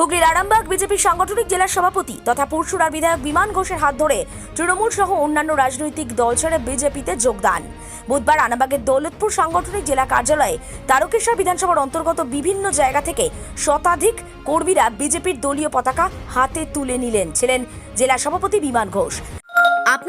হুগলির আরামবাগ বিজেপির সাংগঠনিক জেলার সভাপতি তথা পরশুরার বিধায়ক বিমান ঘোষের হাত ধরে তৃণমূল সহ অন্যান্য রাজনৈতিক দল ছেড়ে বিজেপিতে যোগদান। বুধবার আরামবাগের দৌলতপুর সাংগঠনিক জেলা কার্যালয়ে তারকেশ্বর বিধানসভার অন্তর্গত বিভিন্ন জায়গা থেকে শতাধিক কর্মীরা বিজেপির দলীয় পতাকা হাতে তুলে নিলেন, ছিলেন জেলা সভাপতি বিমান ঘোষ।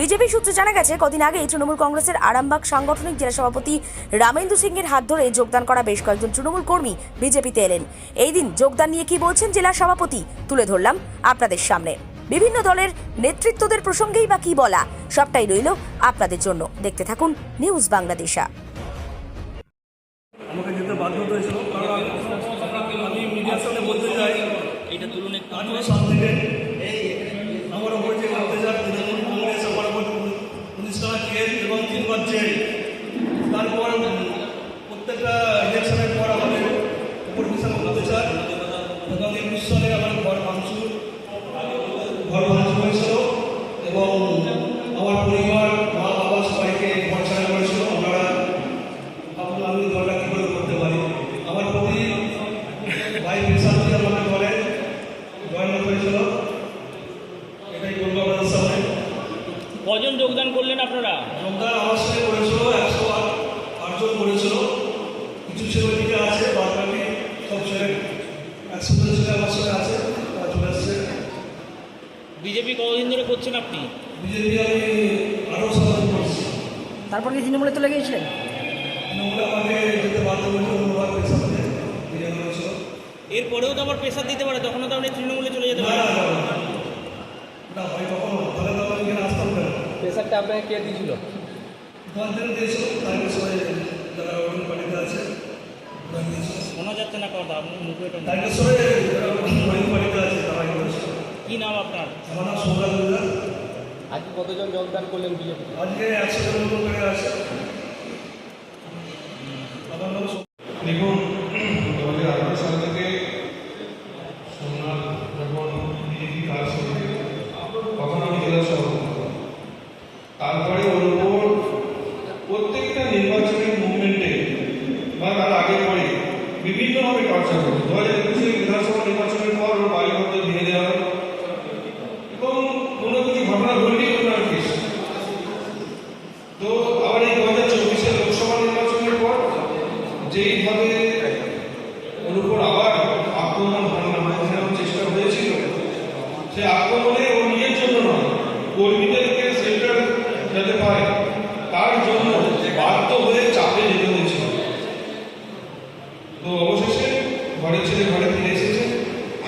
বিজেপি সূত্রে জানা গেছে কদিন আগে তৃণমূল কংগ্রেসের আরামবাগ সাংগঠনিক জেলা সভাপতি রামেন্দু সিংয়ের হাত ধরে যোগদান করা বেশ কয়েকজন তৃণমূল কর্মী বিজেপিতে এলেন। এই দিন যোগদান নিয়ে কি বলছেন জেলা সভাপতি তুলে ধরলাম আপনাদের সামনে। বিভিন্ন দলের নেতৃত্বদের প্রসঙ্গেই বা কি বলা সবটাই রইল আপনাদের জন্য। দেখতে থাকুন নিউজ বাংলাদেশা। আমাকে যেতে বাধ্য হয়েছিল কারণ আমি মিডিয়ার সামনে বলতে চাই এটা তুলুন আমার ওপর যে অত্যাচার তৃণমূল কংগ্রেস আমার ওপর উনিশ টাকা কেস এবং তিনবার জেল তারপর প্রত্যেকটা ইলেকশনের পর আমাদের উপর বিশাল অত্যাচার এবং একুশ সালে আমার ঘর ভাঙচুর ঘর ভাঙচুর হয়েছিল এবং আমার পরিবার মা বাবা সবাইকে ঘর ছাড়া করেছিল আপনারা আপনার আমি দলটা কী করে করতে পারি আমার প্রতি ভাই পেশান্তি আমাকে ঘরে জয়েন করেছিল এটাই বলব আপনাদের সামনে কজন যোগদান করলেন আপনারা যোগদান আমার সঙ্গে করেছিল একশো আটজন করেছিল কিছু ছেলে দিকে আছে বাদ বাকি সব ছেলে একশো ছেলে ছেলে আমার সঙ্গে আছে তারা চলে এসছে বিজেপি কতদিন ধরে করছেন আপনি? তারপর কি তৃণমূলে চলে গিয়েছিলেন? এরপরেও তো আবার প্রেশার দিতে পারে তখনও তো আপনি তৃণমূলে চলে যেতে না পারেন। প্রেশারটা আপনাকে কে দিয়েছিল? শোনা যাচ্ছে না কথা আপনি মুখে কি নাম আপনার? আমার নাম সোমরাজ মিল্লা আজকে কতজন যোগদান করলেন বিজেপি? আজকে একশো জন মতো করে আছে। আমার নাম? দেখুন দু হাজার আঠারো সাল থেকে সোমনাথ যখন বিজেপি কাজ শুরু তখন আমি জেলা সভাপতি তারপরে ওর উপর প্রত্যেকটা নির্বাচনী মুভমেন্টে বা তার আগে পরে বিভিন্নভাবে টর্চার করে দু হাজার একুশে বিধানসভা নির্বাচনের পর ওর বাড়িঘর ভেঙে দেওয়া হয় এবং কোনো কিছু ঘটনা ঘটলেই ওনার কেস তো আবার এই দু হাজার চব্বিশে লোকসভা নির্বাচনের পর যেইভাবে ওর উপর আবার আক্রমণ হামলার চেষ্টা হয়েছিল। সেই আক্রমণে ও নিজের জন্য নয়, কর্মীদেরকে সেন্টার যাতে পায় তার জন্য বাধ্য হয়ে চাপে যেতে হয়েছিল। তো অবশেষে ঘরের ছেলে ঘরে ফিরে এসেছে।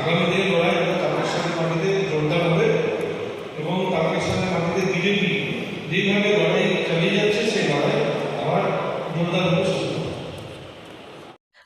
আগামী দিনে লড়াই আমরা তারকেশ্বরের মাটিতে জোরদার হবে এবং তারকেশ্বরের মাটিতে বিজেপি যেভাবে লড়াই চালিয়ে যাচ্ছে। সেই লড়াই আবার জোরদার হবে।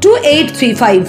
two eight three five